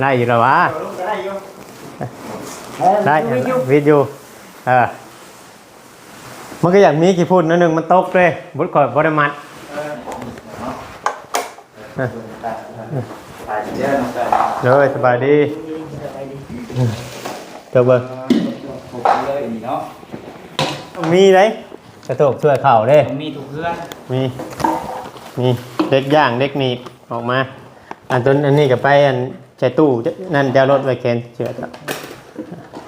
ได้อยู่แล้ววะลูกก็ได้อยู่ได้วิทยุวิดอยู่เออมันก็อยากมีกี่พูดนิดนึงมันตกเลยบุตรคอยบริมัดตายเยอะน้องแต่เลยสบายดีเจ้าเบิร์ถูกเลยนี่เนาะมีเลยกระโตกช่วยเข่าเลยมีถูกเพื่อนมีมีเด็กย่างเด็กหนีบออกมา อันต้นอันนี้ก็ไปอัน ใช้ตู้นั่นจะรถไว้เคนเชื่อครับ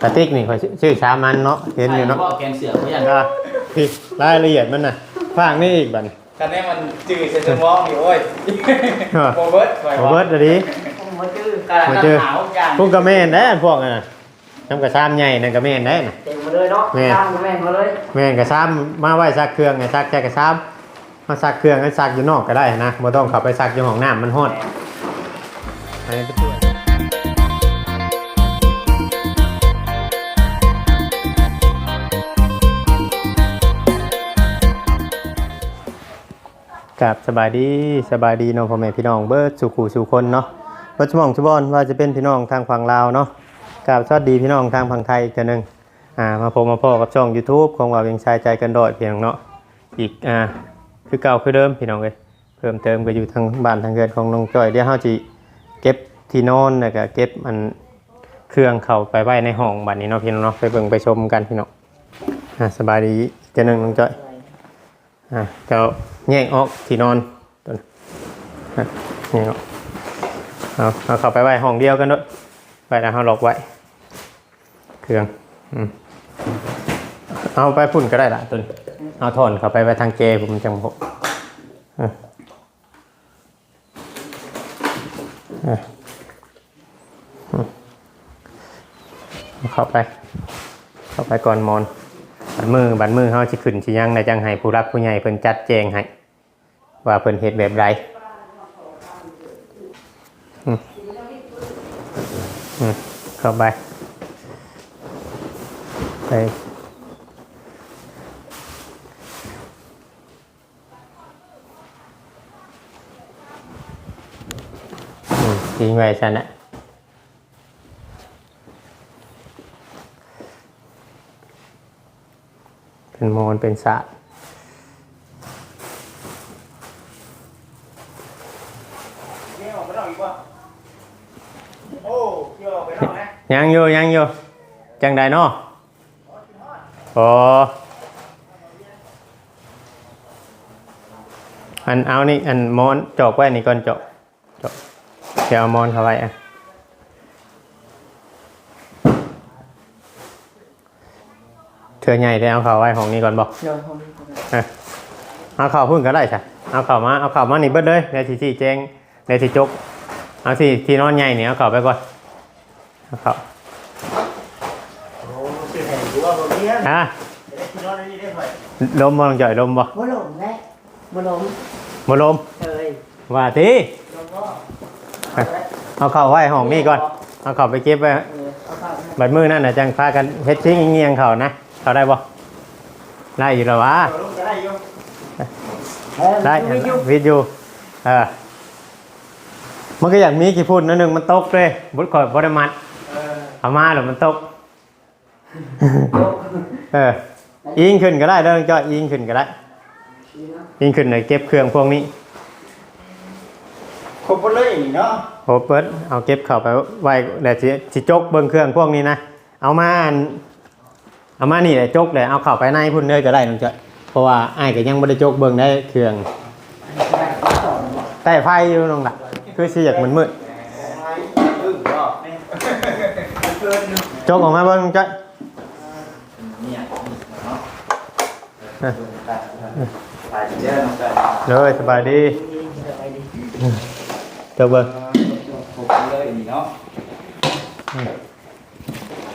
กระติกนี่เขาชื่อชามันเนาะเห็นอยู่เนาะแกนเสือเขาอย่างก็พี่รายละเอียดมันน่ะฟางนี่อีกบัดนกันนี้มันจืดเซนสมองอยู่โอ้ยโบเบิร์ตโอเบิร์ตอะดีมาจืดการหนาวอย่างพวกกระเมนได้อันพวกน่ะน้ำกระซ้ำใหญ่นั่นกระเมนได้น่ะเต็มมาเลยเนาะแม่ตามแม่มาเลยแม่นกระซ้ำมาไว้ซักเครื่องไงซักแค่กระซ้ำมาซักเครื่องให้ซักอยู่นอกก็ได้นะบ่ต้องเข้าไปซักอยู่ห้องน้ำมันฮอดอันนี้ก็ช่ว กับสบายดีสบายดีน้องพ่อแม่พี่น้องเบิร์ดสุขูสุคนเนาะเบิร์ดสมองชุบอนว่าจะเป็นพี่น้องทางฝั่งลาวเนาะกับสวัสดีพี่น้องทางฝั่งไทยอีกเทื่อหนึงอ่ามาพบมาพ่อกับช่อง YouTube ของว่าเวียงชายใจกันโดดเพียงเนาะอีกอ่าคือเก่าคือเดิมพี่น้องเลยเพิ่มเติมก็อยู่ทางบ้านทางเกิดของน้องจ้อยเดี๋ยวเฮาสิเก็บที่นอนแล้วก็เก็บมันเครื่องเข้าไปไว้ในห้องบัดนี้เนาะพี่น้องเนาะไปเบิ่งไปชมกันพี่น้องอ่าสบายดีอีกเจะนึงน้องจ้อย อ่าเจ้าแยกออกที่นอนตัวนั้นอะแยกออกเอาเอาเข้าไปไว้ห้องเดียวกันด้วยไว้แล้วเฮาล็อกไว้เครื่องอืมเอาไปพุ่นก็ได้ละตุนเอาถอนเข้าไปไว้ทางเจผมจังหกเออเอออืมเข้าไป เข้าไปก่อนมอน บันมือบันมือเขาสิขึ้นสิยังในจังให้ผู้รักผู้ใหญ่เพิ่นจัดแจงให้ว่าเพิ่นเฮ็ดแบบไรเข้าไปไปอืมทิ้งไว้ฉันนะ เป็นโมนเป็นสะยังเยอะยังอยู่ยังอยู่จังใดเนาะโอ้อันเอานี่อันมอนจอกไว้นี่ก่อนจอกจอกเดี๋ยวเอามอนเข้าไว้อะ เธอใหญ่ได้เอาเข้าไว้ของนี้ก่อนบอกเดี๋ยวผมเอาเข่าพุ่นก็ได้ใช่เอาเข่ามา เอาเข่ามานี่เบิดเลยเดี๋ยวทีที่แจ้งเดี๋ยวทีจก เอาสิที่นอนใหญ่เนี่ยเอาเข่าไปก่อน เอาเข่าโอ้ชื่อแห่งดูว่าบ่เบี้ยอะจะได้กินนอนได้ได้ไหมลมบ่ลองจ่อยลมบ่บ่หลงแน่บ่หลงบ่ลมเอ้ยว่าทีหลงก็เอาเข่าไว้ห้องนี้ก่อน เอาเข่าไปเก็บไว้เออเอาเข้านะบัดมือนั่นน่ะจังพากันเฮ็ดชิ้นเงียงๆเข่านะ เข่าได้บ่ได้อยู่แล้ววะลูกก็ได้อยู่เออได้วิทยุวิดอยู่เออมันก็อยากมีกี่พูดนิดนึงมันตกเลยบุตรคอยบ่ได้มัดเออเอามาแล้วมันตกเอออิงขึ้นก็ได้เด้อจ้อยอิงขึ้นก็ได้อิงขึ้นเลยเก็บเครื่องพวกนี้ครบหมดเลยนี่เนาะโหเปิดเอาเก็บเข้าไปไว้แล้วสิสิจกเบิ่งเครื่องพวกนี้นะเอามาอัน เอามานี่แหละจกเลยเอาเข้าไปในพุ่นเลยก็ได้น้องจ้อยเพราะว่าอ้ายก็ยังบ่ได้จกเบิ่งได้เครื่องใต้ไฟอยู่น้องล่ะคือสิอยากมันมืดอึ้งก็เกินอยู่จกออกมาเบิ่งน้องจ้อยเนี่ยเนาะเยอะน้องแต่เลยสบายดีสบายดีจกเบิ่งเลยนี่เนาะ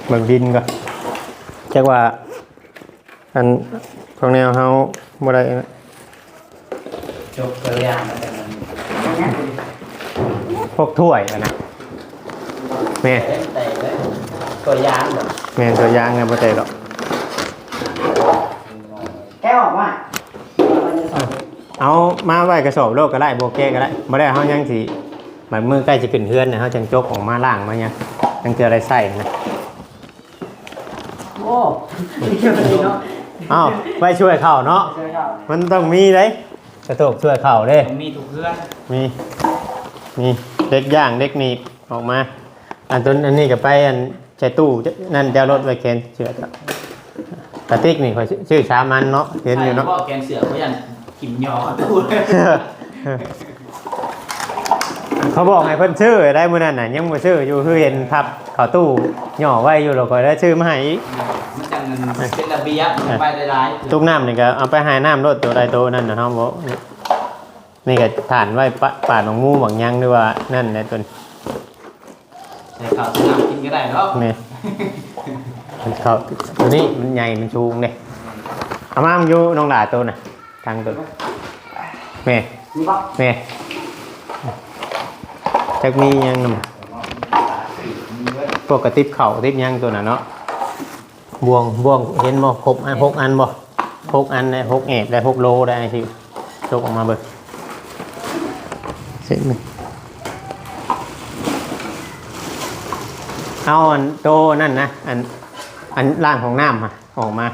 เบิ่งดินก่อน จักว่า อันของแนวเฮาบ่ได้นะจบตัวอย่างแล้วกันพวกถ้วยอะนะแม่แต่ตัวอย่างแบบแม่นตัวยางเนี่ยบ่ได้หรอกแก้วออกมาเอาไปเลยสองเอามาไว้กระสอบโลกก็ได้โบเก้ก็ได้บ่ได้เฮายังสิมันมือใกล้จะขึ้นเฮือนนะเขาจังจกออกมาล่างมาเนี่ยจังเจออะไรใส่นะ โอ้ยเยอะเลยเนาะอ้าวไว้ช่วยเขาเนาะใช่ครับมันต้องมีเลยกระโตกช่วยเขาเด้ ผมมีทุกเพื่อนมีมีเด็กย่างเด็กหนีบออกมา อันต้นอันนี้ก็ไปอันใช้ตู้นั่นจะรถไว้เคนเชือกอะกระติกนี่เขาชื่อชามันเนาะเห็นอยู่เนาะ ใช่พ่แกนเสือเขายันกินยอตู้ เลยเขาบอกไงเพิ่นชื่อได้มื้อนั้นน่ะยังบ่ชื่ออยู่คือเห็นพับเขาตู้หย่อไว้อยู่แล้วก็ได้ชื่อมาให้อีกมันจังเป็นระเบียบไปได้หลายตุกน้ำนี่ก็เอาไปหาน้ำรถตัวใดตัวนั่นน่ะเฮาบ่นี่ก็ฐานไว้ปะปาดของงูบางยังด้วยว่านั่นแหละตัวนี้ใส่ข้าวน้ำกินก็ได้แล้วนี่มันเขาตัวนี้มันใหญ่มันชูงเด้เอามามันอยู่น้องหลาตัวน่ะทางตัวแม่มีปะแม่ จักมียังนำพวกกระติบเข่าติบหยังตัวน่ะเนาะบวงบวงเห็นบ่ครบอันหกอันบ่หกอันได้หกเอ็ดได้หกโลได้สิยกออกมาเบิดเสร็จไหมเอาอันโตนั่นนะอันอันล่างของน้ำอะออกมา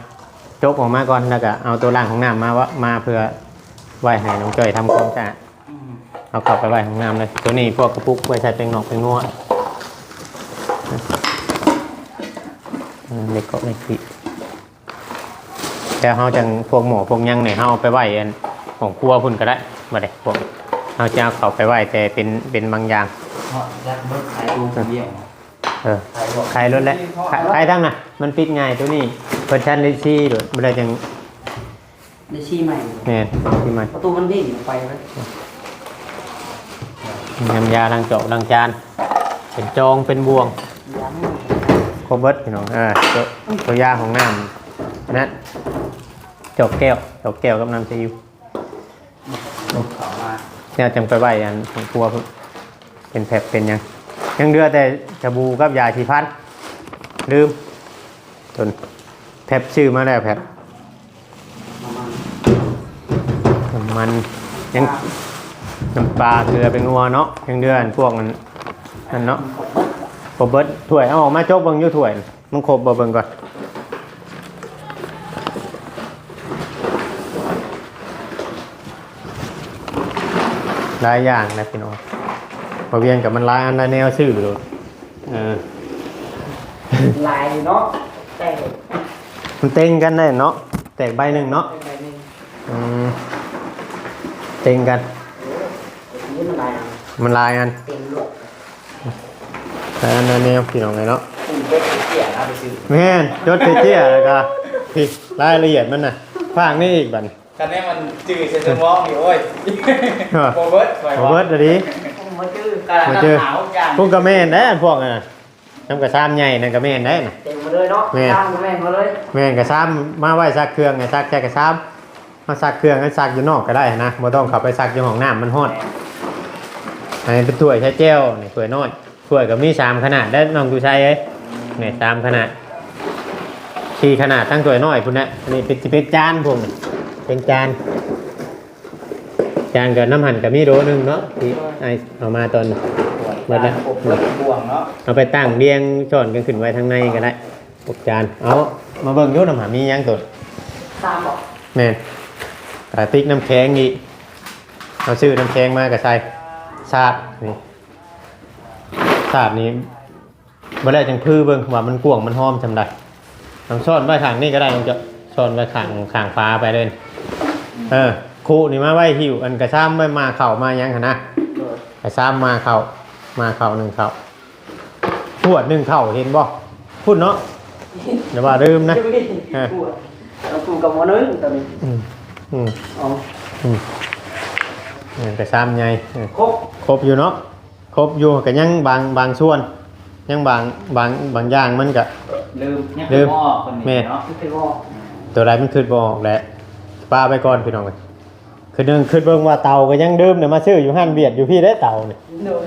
จกออกมาก่อนแล้วก็เอาตัวล่างของน้ำมาว่ามาเพื่อไว้ให้น้องเจยทำความสะอาด เอาเข้าไปไว้ของน้ำเลยตัวนี้พวกกระปุกไว้ใช้เป็นหนอกเป็นงัวเล็กก็ไม่ผิดแต่เขาจังพวกหมอพวกหยังเนี่ยเขาเอาไปไหวอันของครัวพุ่นก็ได้มาได้พวกเขาจะเอาเขาไปไหวแต่เป็นเป็นบางอย่างยัดรถขายตู้เดียวเออขายรถแล้วขายขายทั้งน่ะ มันปิดง่ายตัวนี้เปิดชั้นลิชี่ด้วยไม่ได้จังในชีใหม่เนี่ยที่มันประตูมันดิ่งไปไหม น้ำยาล้างจอกล้างจาน เป็นจองเป็นบวงโคเบิร์ตพี่น้องอ่าตัวตัวยาของน้ำนะจอกแก้วจอกแก้วกับน้ำซีอิ๊วเขามานี่ยจังไปไหวอันของครัวเป็นแผลเป็นยังยังเดือแต่ชาบูกับยาชีพันลืมจนแผลชื่อมาแล้วแผลมันยัง น้ำปลาเกลือเป็นงัวเนาะยังเดืออันพวกมันนั่นเนาะครบเบิดถ้วยเอาออกมาจกเบิ่งอยู่ถ้วยมันครบบ่เบิ่งก่อนหลายอย่างนะพี่น้องพอเวียนกับมันหลายอันหลายแนวชื่อเลยเออลายเนาะแต่มันเต็งกันได้เนาะแตกใบหนึ่งเนาะเป็นไรนี่อืมเต็งกัน นี่มันลายมันลายอันเต็มลูกแต่อันนั้นเนี่ยพี่น้องไงเนาะคุณเป็ดเสียนะไปซื้อแม่นยศเตี้ยๆแล้วก็พี่รายละเอียดมันน่ะฟางนี่อีกบัดนคันนี้มันจืดเซนเซอร์มองอยู่โอ้ยโบเบิร์ตโอเบิร์ตอะดิมาจื้อการหนาวอย่างพวกกระแม่นได้อันพวกน่ะน้ำกระซ้ำใหญ่นั่นกระแม่นได้น่ะเต็มมาเลยเนาะแม่ตามแม่มาเลยแม่นกระซ้ำมาไว้ซักเครื่องไงซักแค่กระซ้ำมาซักเครื่องให้ซักอยู่นอกก็ได้นะบ่ต้องเข้าไปซักอยู่ห้องน้ำมันฮอด อันนี้เป็นถ้วยใช้แก้วนี่ถ้วยน้อยถ้วยก็มีสามขนาดได้น้องดูใช้เอ้ยนี่สามขนาดสี่ขนาดตั้งถ้วยน้อยพุ่นนะอันนี้เป็นเป็นจานพวกนี้เป็นจานจานกับน้ำหั่นกับมีโรหนึงเนาะที่ไอเอามาตอนเบิร์ตเบิร์ตบวงเนาะเอาไปตั้งเรียงช้อนกันขึ้นไว้ทางในก็ได้พวกจานเอามาเบิ่งอยุ่น้ำหามีหยังตัวตามบอกแม่นกระติกน้ำแข็งอีกเอาซื้อน้ำแข็งมากับใส่ ซาดนี่ซาดนี้บ่ได้จังพื้อเบิ่งว่ามันกวางมันหอมจำได้ลองช้อนไว้ข้างนี่ก็ได้ลองจะช้อนไว้ข้างข้างฟ้าไปเลยเออคู่นี่มาไว้หิวอันกระซ้ำไว้มาเข่ามาหยังหันนะเออไอ้ซ้ำมาเข่ามาเข่าหนึ่งเข่าขวดหนึ่งเข่าเห็นบ่พูดเนาะอย่าว่าลืมนะจื้อดิปวดเราปลูกกับหมอนึงตอนนี้อืมอืมเอาอืม เออแต่ซ้ำไงเออครบครบอยู่เนาะครบอยู่ก็ยังบางบางส่วน ยังบางบางบางอย่างมันก็ ลืมเนี่ยลืมพ่อคนนี้เนาะที่ถือว่าตัวใดมันคืดบ่ออกแหละป้าไปก่อนพี่น้องเลยคือเดินคืดเบิ่งว่าเตาก็ยังเดิมเนี่ยมาซื้ออยู่ห้านเบียดอยู่พี่ได้เตาเนี่ยเนอะ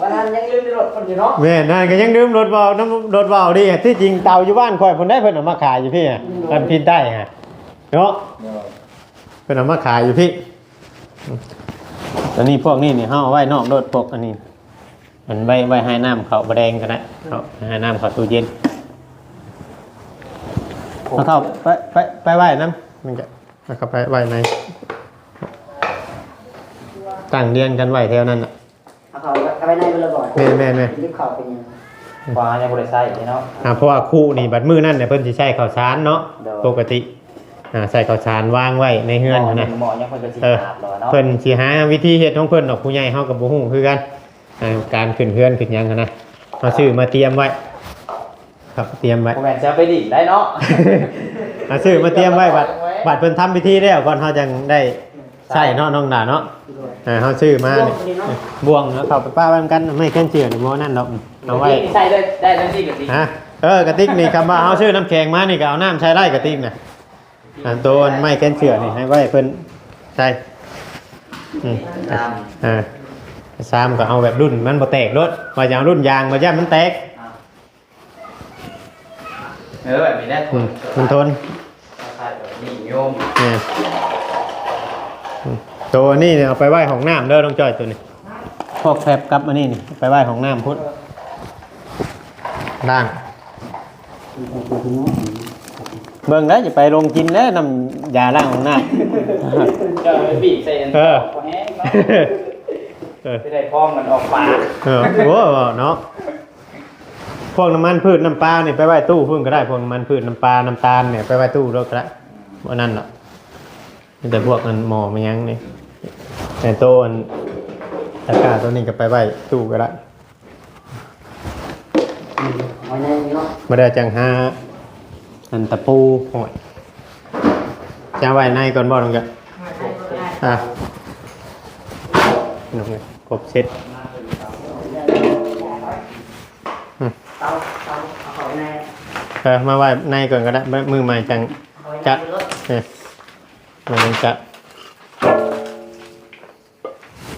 วันนั้นยังลืมในรถคนอยู่เนาะแม่นั่นก็ยังดื่มรถเบาน้ำรถเบาดิที่จริงเตาอยู่บ้านคอยเพิ่นได้เพิ่นเอามาขายอยู่พี่อะกันพินได้ฮะเนาะเพิ่นเอามาขายอยู่พี่ ตอนนี้พวกนี้นี่เฮาเอาไว้นอกรถพวกอันนี้ มันไว้ไว้ให้น้ำเขาบะแดงกันนะเขาให้น้ำเขาตู้เย็นเอาเข้าไปไปไปไว้น้ำมันจะเอาเข้าไปไว้ในตั้งเรียงกันไว้แถวนั้นน่ะเอาเขาเอาไปในเวลาก่อนแม่นแม่นแม่นรีบเข้าไปยังฟ้ายังบ่ได้ใส่เนาะอ่าเพราะว่าคู่นี่บัดมือนั่นเนี่ยเพิ่นสิใช้ข้าวสารเนาะเด้อปกติ อ่าใส่ข้าวสารวางไว้ในเฮือนหั้นนะ หมอยังเพิ่นก็สิเออขาดแล้วเนาะเพิ่นสิหาวิธีเฮ็ดของเพิ่นดอกผู้ใหญ่เฮากับบ่ฮู้คือกันอ่าการขึ้นเฮือนขึ้นหยังหั้นนะเอาซื้อมาเตรียมไว้ ครับเตรียมไว้ บ่แม่นจะเอาไปดิได้เนาะ เอาซื้อมาเตรียมไว้บัดบัดเพิ่นทำพิธีแล้วก่อนเฮาจังได้ใช้เนาะน้องดาเนาะอ่าเฮาซื้อมานี่บ่วงแล้วเข้าไปป้าไว้นำกันไม่แค่นเชื่อนี่บ่นั่นดอกเอาไว้ ใส่ได้ได้ทันทีกับสิฮะเออกระติกนี่คำว่าเอาชื่อน้ำแข็งมานี่ก็เอาน้ำใช้ไร่กระติกนะ อันโตนไม่แก้นเชื่อนี่ให้ไว้เพิ่นใช่อืมตามอ่าซ้ำก็เอาแบบรุ่นมันบ่แตกรถว่าจะเอารุ่นยางมาย่ามันแตกเออแบบนี้ได้อืมมันทนใส่แบบนี้โยมเนี่ยอืมตัวนี้เนี่ยเอาไปไว้ของน้ำเด้อน้องจ้อยตัวนี้พวกแฟบกับอันนี้นี่ไปไว้ของน้ำพุทธด่าง เบิ่งแล้วจะไปลงกินแล้วน้ำยาล้างของน้ำเออบีบใส่อันเออ พอแห้งเนาะเออจะได้พร้อมกันออกปากเออโอ้เนาะพวกน้ำมันพืชน้ำปลาเนี่ยไปไว้ตู้พุ่นก็ได้พวกน้ำมันพืชน้ำปลาน้ำตาลเนี่ยไปไว้ตู้รถก็ได้ว่านั่นหรอกมีแต่พวกนั้นหมอมันยังนี่แต่โตอันตะกร้าตัวนี้ก็ไปไว้ตู้ก็ได้ไว้ในนี้เนาะ มาได้จังหา อันตะปูหอยจะไว้ในก่อนบ่ลงกันอะลงเลยครบเซ็ตเตาเตาเอาเขาไปในเออมาไว้ในก่อนก็ได้มือใหม่จังเอาไว้ในจัดรถเนี่ยมันจะ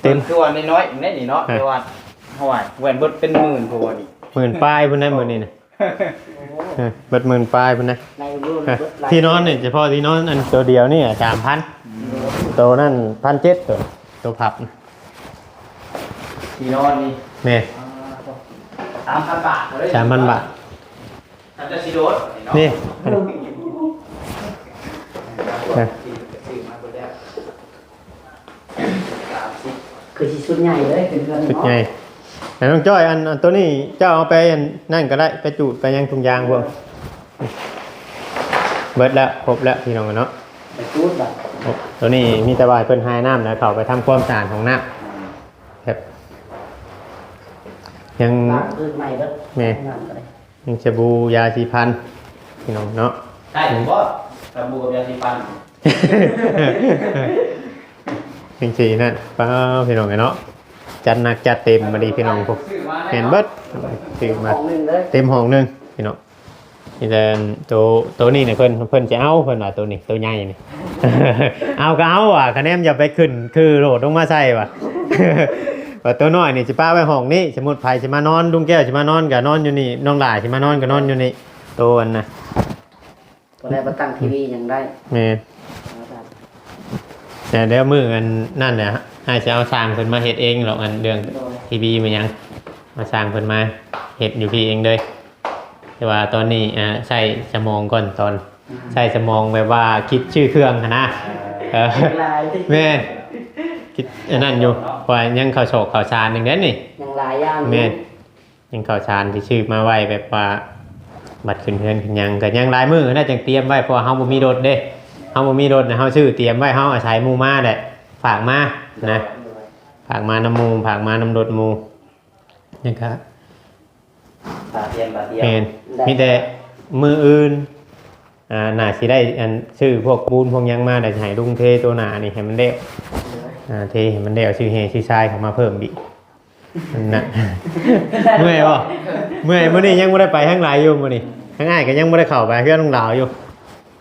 เต็มคือว่าน้อยๆนี่นี่เนาะแต่ว่าเท่าไหร่แหวนเบิดเป็นหมื่นพอดีหมื่นปลายพุ่นนะหมื่นนี่นะ เออเบิดหมื่นปลายพุ่นนะในรุ่นเออรถไหลที่นอนเนี่ยเฉพาะที่นอนอันตัวเดียวนี่สามพันตัวนั่นพันเจ็ดตัวตัวพับที่นอนนี่เนี่ยสามพันบาทเลยสามพันบาททำจะซีโดสนี่อันนี้เออซื้อมาตัวแรกสามสิบคือสิชุดใหญ่เลยเป็นเรื่องสุดเนาะไง แต่น้องจ้อยอันอันตัวนี้เจ้าเอาไปอันนั่นก็ได้ไปจูดไปยังถุงยางพวกเบิดแล้วครบแล้วพี่น้องกันเนาะไปจูดแบบตัวนี้มีแต่ว่าเพิ่นหายน้ำแล้วเขาไปทำความสะอาดของน้ำครับยังล้างพื้นใหม่เด้อแม่น้ำก็ได้ยังสบู่ยาสีฟันพี่น้องเนาะใช่ผมก็ระบุกับยาสีฟันจริงสีนั่นป้าพี่น้องไงเนาะ จัดหนักจัดเต็มมาดีพี่น้องพวกซื้อมาเห็นเบิดซื้อมาของหนึ่งเลยเต็มห้องหนึงพี่น้องนี่แต่ตัวตัวนี้เนี่ยเพิ่นเพิ่นจะเอาเพิ่นว่าตัวนี้ตัวใหญ่นี่เอาก็เอาอะคะแนนอย่าไปขึ้น คือโหลดลงมาใส่ว่ะว่าตัวน้อยนี่สิป้าไว้ห้องนี้สมมุติไผสิมานอนลุงแก้วสิมานอนก็นอนอยู่นี่น้องหลายสิมานอนก็นอนอยู่นี่ตัวอันน่ะตัวแรกมาตั้งทีวียังได้แม่น แต่เดี๋ยวมืออันนั่นแหละให้สิเอาสร้างเพิ่นมาเฮ็ดเองหรอกอันเรื่องโดยทีวีมันยังมาสร้างเพิ่นมาเฮ็ดอยู่พี่เองเลยแต่ว่าตอนนี้อ่าใช้สมองก่อนตอนใช้สมองแบบว่าคิดชื่อเครื่องหั้นนะเออลายที่แม่นคิดอันนั้นอยู่ว่ายังข่าวโศกข่าวสารหนึ่งนั้นนี่ยังหลายอย่างอยู่แม่นยังข่าวสารที่ชื่อมาไว้แบบว่าบัตรขึ้นเฮือนขึ้นหยังก็ยังหลายมือน่าจะเตรียมไว้เพราะว่าเฮาบ่มีรถเด้ เฮาบ่มีรถนะเฮาชื่อเตรียมไว้เฮาอาศัยหมู่มาแหละฝากมานะฝากมานำหมู่ฝากมานำรถหมู่นะครับตาเทียมตาเทียมแม่นมีแต่มืออื่นอ่าน่าสิได้อันชื่อพวกปูนพวกหยังมาได้ให้ลุงเทตัวหน้านี่ให้มันเด้วอ่าเทให้มันได้เอาชื่อเฮชื่อชายเข้ามาเพิ่มดินั่นนะ เมื่อยป่ะเมื่อยมื่อนี้ยังไม่ได้ไปข้างหลายอยู่มื่อนี้ข้างง่ายก็ยังไม่ได้เข้าไปเพื่อนลุงดาวอยู่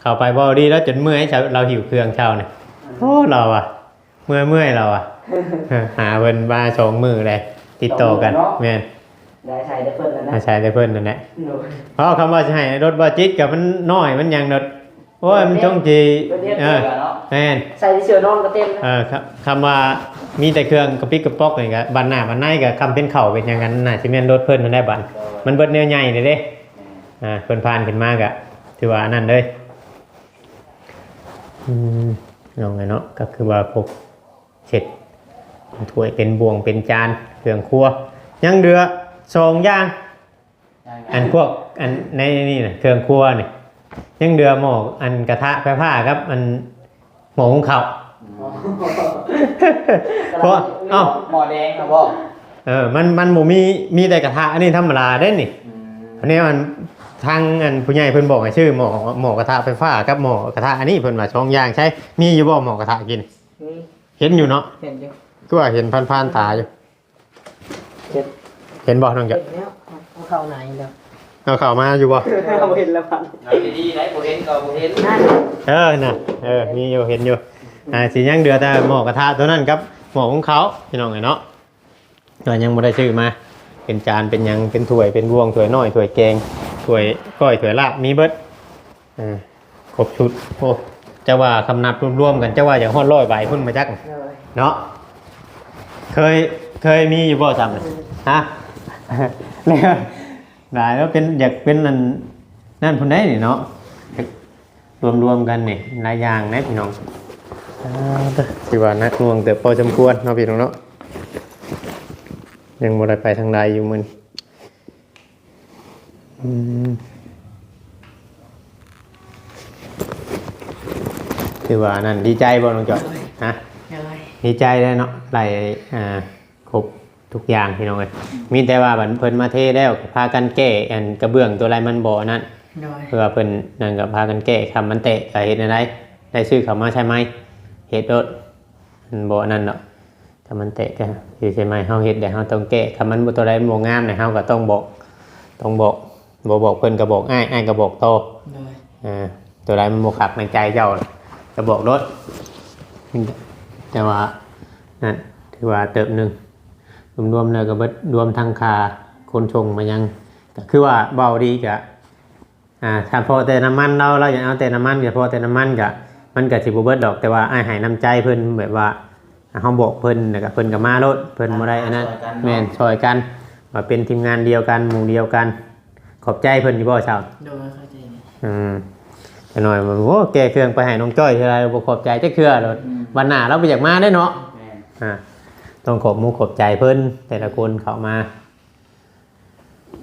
เข้าไปบอดีแล้วจนเมื่อยเช้าเราหิวเครื่องเช้าเนี่ยโอ้เราอะเมื่อยเมื่อยเราอะหาเพิ่นมาสองมือเลยติดต่อกันแม่นได้ใช้ได้เพิ่นแล้วนะมาใช้แต่เพิ่นนั่นแหละโดยเพราะคำว่าจะให้รถบาจิตกับมันน้อยมันยังรถโอ้ยมันจงจีเออเนาะแม่นใส่ที่เสื้อนอนก็เต็มนะเออครับคำว่ามีแต่เครื่องกระปิกกระปอกนี่ก็บันหน้าบันในก็คำเป็นเข่าเป็นอย่างนั้นน่ะสิแม่นรถเพิ่นมันได้บันมันเบิดแนวใหญ่เลยเด้อ่าเพิ่นผ่านขึ้นมากะถือว่าอันนั้นเลย อืมลองไงเนาะก็คือว่าพวกเสร็จถ้วยเป็นบวงเป็นจานเครื่องครัวยังเดือสองอย่าง อันพวกอันในนี่นะเครื่องครัวนี่ยังเดือหมอกอันกระทะไฟผ้าครับอันหมอหุงข้าวเพราะเอ้าหมอแดงครับพ่อเออมันมันหมูมีมีแต่กระทะอันนี้ธรรมดาเด้นนี่อันนี้มัน ทางอันผู้ใหญ่เพิ่นบอกให้ชื่อหมอหมอกระทะไฟฟ้ากับหมอกระทะอันนี้เพิ่นว่าช่องอย่างใช่มีอยู่บ่หมอกระทะกินเห็นอยู่เนาะเห็นอยู่ก็ว่าเห็นผ่านๆตาอยู่ เห็นเห็นบ่น้องเห็จ๊ะนแล้วเอาเข้าไหนเด้อเอาเข้ามาอยู่บ่เอาเห็นแล้วพันเอาดีๆไหนบ่เห็นก็บ่เห็นนั่นเออน่ะเออมีอยู่เห็นอยู่อ่าสิยังเดือแต่หมอกระทะตัวนั้นครับหมอของเขาพี่น้องไงเนาะก็ยังบ่ได้ชื่อมา เป็นจานเป็นหยังเป็นถ้วยเป็นบวงถ้วยน้อยถ้วยแกง ถ้วยก้อยถ้วยลาบมีเบิดอ่าครบชุดโอ้จะว่าคำนับรวมๆกันจะว่าอย่างฮอดร้อยใบพุ่นมาจัก เลยเนาะเคยเคยมีอยู่บ่จำเลยฮะเนี่ยหลายแล้วเป็นอยากเป็นนั่นนั่นพุ่นได้นี่เนาะรวมรวมๆกันนี่หลายอย่างนะพี่น้องอ่าเด้อสิว่านักหน่วงแต่พอสมควรเนาะพี่น้องเนาะยังบ่ได้ไปทางใดอยู่มื้อนี้ อืมคือว่านั่นดีใจบ่น้องจอยฮะเลยดีใจเลยเนาะไล่อ่าครบทุกอย่างพี่น้องเลยมีแต่ว่าบันเพิ่นมาเทแล้วก็พากันแก้อันกระเบื้องตัวไรมันบ่นั่นเลยเพื่อเพิ่นนั่นก็พากันแก้คำมันเตะก็เฮ็ดอะไรได้ชื่อเขามาใช่ไหมเฮ็ดโดดมันบ่นั่นเนาะคำมันเตะก็คือใช่ไหมเฮาเฮ็ดได้เฮาต้องแก้คำมันบ่ตัวใดมันบ่งามเนี่ยเฮาก็ต้องบอกต้องบอก บ่บอกเพิ่นก็บอกอ้ายอ้ายก็บอกโตเลยอ่าตัวใดมันบกขับในใจเจ้าจะบอกรถแต่ว่านั่นถือว่าเติบหนึ่งรวมๆแล้วก็เบิดรวมทั้งคาคนชงมายังก็คือว่าเบาดีกะอ่าถ้าพอแต่น้ำมันเราเราอยากเอาแต่น้ำมันก็พอแต่น้ำมันกะมันก็สิบ่เบิดดอกแต่ว่าอ้ายให้น้ำใจเพิ่นแบบว่าเฮาบอกเพิ่นแล้วก็เพิ่นก็มารถเพิ่นบ่ได้อันนั้นแม่นช่วยกันว่าเป็นทีมงานเดียวกันหมู่เดียวกัน ขอบใจเพิ่นอยู่บ่ชาวโดยเข้าใจอืมไปหน่อยมันโอ้แกเครื่องไปให้น้องจ้อยทีไรบ่ขอบใจจะเครือรถวันหน้าเราไปอยากมาได้เนาะแม่นอ่าต้องขอบหมูขอบใจเพิ่นแต่ละคนเข้ามา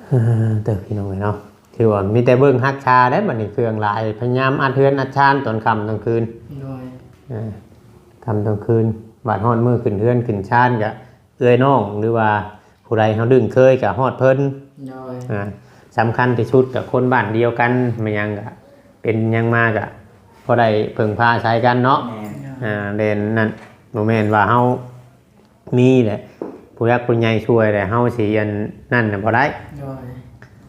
เออเติพี่น้องไว้เนาะคือว่ามีแต่เบิ่งฮักชาได้บัดนี้เครื่องหลายพยายามอัดเทือนอัดชานตอนค่ำตอนคืน โดยอ่าค่ำตอนคืนบาดฮอดมือขึ้นเทือนขึ้นชานก็เอื้อยน้องหรือว่าผู้ใดเฮาดึงเคยก็ฮอดเพิ่นโดยอ่า สำคัญที่สุดกับคนบ้านเดียวกันมันยังกะเป็นหยังมากอะพอได้เพิ่งพาใช้กันเนาะแม่นอ่าเดนนั่นโมเมนว่าเฮามีแหละผู้ยักษ์ผู้ใหญ่ช่วยแต่เฮาสิอันนั่นน่ะบ่ได้โดย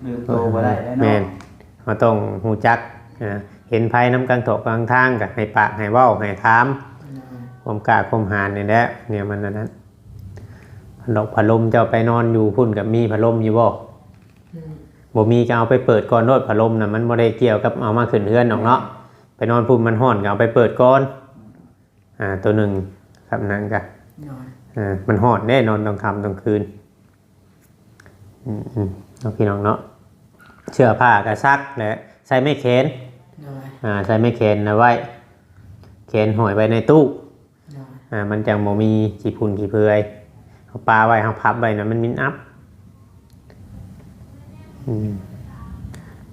ลืมโตบ่ได้แล้วแม่เนาะนเฮาต้องฮู้จักอ่าเห็นภัยน้ำกลางตกกลางทางก็ให้ปากให้เว้าให้ถามโดยความกล้าความหาญนี่แหละเนี่ยมันอันนั้นพัดลมพัดลมเจ้าไปนอนอยู่พุ่นกับมีพัดลมอยู่บ่อืม บ่มีก็เอาไปเปิดก่อนโนดพัดลมน่ะมันบ่ได้เกี่ยวกับเอามาขึ้นเฮือนหรอกเนาะไปนอนพุ่มมันห้อนก็เอาไปเปิดก่อนอ่าตัวหนึ่งครับนั่นก็โดยอ่ามันห้อนแน่นอนตอนค่ำตอนคืนอืมอืมเอาพี่น้องเนาะเสื้อผ้าก็ซักและใส่ไม่แขนโดยอ่าใส่ไม่แขนนะไว้แขนหอยไว้ในตู้โดยอ่ามันจังบ่มีขี้พุ่นขี้เพอยเอาปลาไว้เอาพับไว้นะมันมินอัพอืม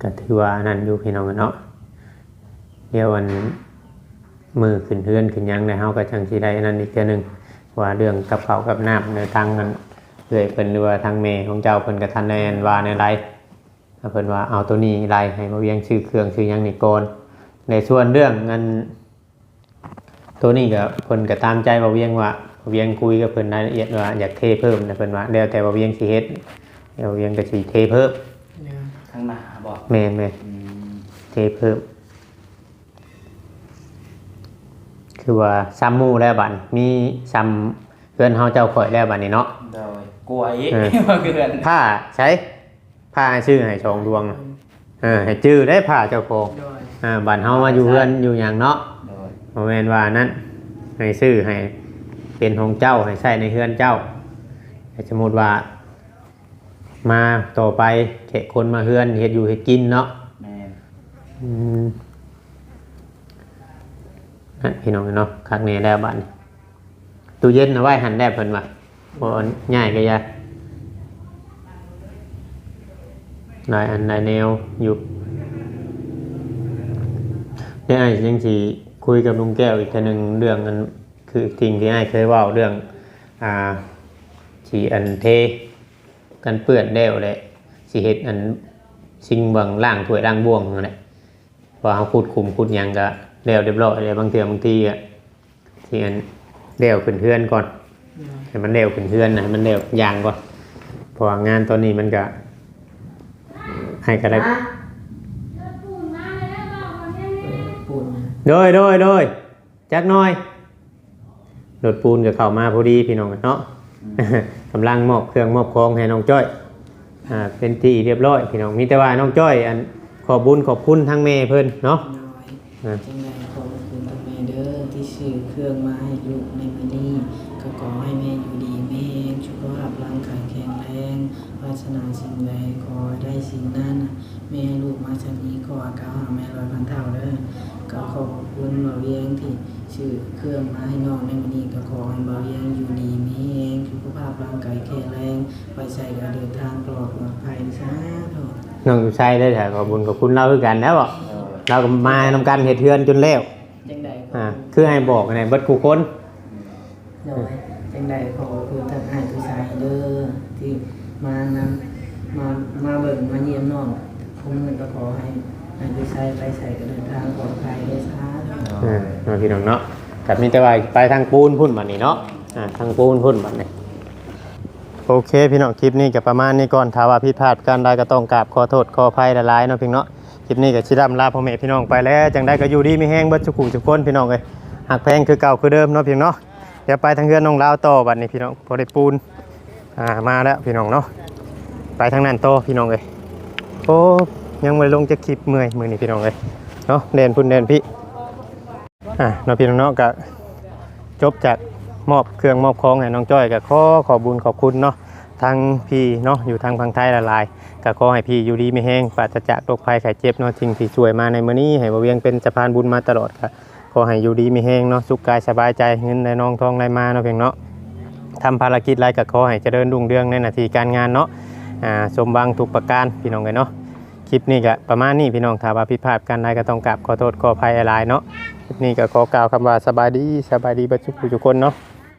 ก็ถือว่านั่นอยู่พี่น้องกันเนาะเดี๋ยววันมือขึ้นเฮือนขึ้นยังในเฮาก็จังสิได้นั่นอีกเทือหนึงว่าเรื่องกับข้ากับน้ำในทางนั้นเรื่อยเพิ่นหรือว่าทางเมของเจ้าเพิ่นก็ทันแนนว่าในไรถ้าเพิ่นว่าเอาตัวนี้ไรให้มาเวียงชื่อเครื่องชื่อยังนี่ก่อนในส่วนเรื่องเงินตัวนี้ก็เพิ่นก็ตามใจบ่าเวียงว่าบ่าเวียงคุยกับเพิ่นรายละเอียดว่าอยากเทเพิ่มนะเพิ่นว่าแล้วแต่บ่าเวียงสิเฮ็ดแล้วบ่าเวียงก็สิเทเพิ่มางหน้าบ่แม่นแม่นอืมเทเพิ่ม คือว่าซ้ำหมู่แล้วบัดมีซ้ำเพื่อนเฮาเจ้าข่อยแล้วบัดนี้เนาะ โดยกลัวอีกเออ ว่าเกินผ้าใช้ผ้าชื่อให้ชองดวงเออให้ชื่อได้ผ้าเจ้าของโดยอ่าบัดเฮามาอยู่เพื่อนอยู่หยังเนาะ โดยบ่แม่นว่านั้นให้ซื้อให้เป็นของเจ้าให้ใช้ในเฮือนเจ้าแต่สมมติว่า มาต่อไปแขกคนมาเฮือนเฮ็ดอยู่เฮ็ดกินเนาะแม่นอืมนั่นพี่น้องเนาะคักแน่แล้วบัดนี้ตู้เย็นเอาไว้หันแนบเพิ่นว่าบ่ง่ายก็อยาหลายอันหลายแนวอยู่เนี่ยไอ้ยังสิคุยกับลุงแก้วอีกเทีนึงเรื่องอันคือสิ่งที่ไอ้เคยเว่าเรื่องอ่าสีอันเท กันเปื้อนแล้วแหละสิเฮ็ดอันสิ่งบางล่างถ้วยล่างบ่วงนั่นแหละพอเฮาขุดคุมขุดหยังก็แล้วเรียบร้อยเลยบางเทื่อบางทีอะที่อันแล้วขึ้นเฮือนก่อนให้มันเร็วขึ้นเฮือนนะให้มันเร็วยางก่อนพราะว่างานตอนนี้มันก็ให้ก็ได้ดปูนนะโดยโดยโดยจักน้อยรถปูนก็เข้ามาพอดีพี่น้องเนาะ กำลังมอบเครื่องมอบของให้น้องจ้อยอ่าเป็นที่เรียบร้อยพี่น้องมีแต่ว่าน้องจ้อยอันขอบุญขอบคุณทั้งแม่เพิ่นเนาะโดยจังไดขอบคุณทางแม่เด้อที่ซื้อเครื่องมาให้ลูกในมื้อนี้ก็ขอให้แม่อยู่ดีแม่สุขภาพร่างกายแข็งแรงปรารถนาสิ่งใดขอได้สิ่งนั้นแม่ลูกมาจากนี้ขออากาหาแม่ร้อยพันเท่าเด้อก็ขอบคุณบ่าเวียงที่ ซื้อเครื่องมาให้น้องในมื้อนี้ก็ขอให้บ่าวเวียงอยู่ดีมีแรงสุขภาพร่างกายแข็งแรงไปใส่การเดินทางปลอดภัยสาธุน้องชายได้ถ่ายขอบุญขอบคุณเราคือกันแล้วบ่เออเราก็มานำกันเฮ็ดเทือนจนแล้วจังใดขอ่าอคือให้บอกในเบิดคู่คนโดยจังใดขอคุณทางอ้ายผู้ชายเด้อที่มานำมามาเบิ่งมาเยี่ยมน้องคงเงินก็ขอให้อ้ายผู้ชายไปใส่การเดินทางปลอดภัยเด้อสาธุ อ่าน้องพี่น้องเนาะกับมีแต่ว่าไปทางปูนพุ่นบัดนี้เนาะอ่าทางปูนพุ่นบัดนี้ โอเคพี่น้องคลิปนี้ก็ประมาณนี้ก่อนถ้าว่าผิดพลาดการใดก็ต้องกราบขอโทษขออภัยหลายๆเนาะพี่น้องเนาะคลิปนี้ก็สิดำลาพ่อแม่พี่น้องไปแล้วจังได้ก็อยู่ดีมีแห้งเบิดสุขุทุกคนพี่น้องเอ้ยหักแพงคือเก่าคือเดิมเนาะพี่น้องเนาะเดี๋ยวไปทางเฮือนน้องลาวต่อบัดนี้พี่น้องพอได้ปูนอ่ามาแล้วพี่น้องเนาะไปทางนั้นต่อพี่น้องเอ้ยโอ้ยังไม่ลงจะคลิปเมื่อยมือนี่พี่น้องเอ้ยเนาะเด่นพุ่นเด่นพี่ อะเนาะพี่น้องเนาะก็จบจากมอบเครื่องมอบของให้น้องจ้อยก็ขอขอบุญขอบคุณเนาะทางพี่เนาะอยู่ทางพังไทยละลายก็ขอให้พี่อยู่ดีไม่แห้งปราศจากโรคภัยไข้เจ็บเนาะทิ้งที่ช่วยมาในมื้อนี้ให้บ่เวียงเป็นสะพานบุญมาตลอดค่ะขอให้อยู่ดีไม่แห้งเนาะสุขกายสบายใจเงินในน้องทองไหลมาเนาะเพียงเนาะทำภารกิจไรก็ขอให้เจริญรุ่งเรืองในหน้าที่การงานเนาะอ่าสมหวังทุกประการพี่น้องเลยเนาะ คลิปนี้ก็ประมาณนี้พี่น้องถ้าว่าผิดพลาดกันใดก็ต้องกราบขอโทษขออภัยหลายเนาะคลิปนี้ก็ขอกล่าวคำว่าสบายดีสบายดีบัดทุกผู้ทุกคนเนาะ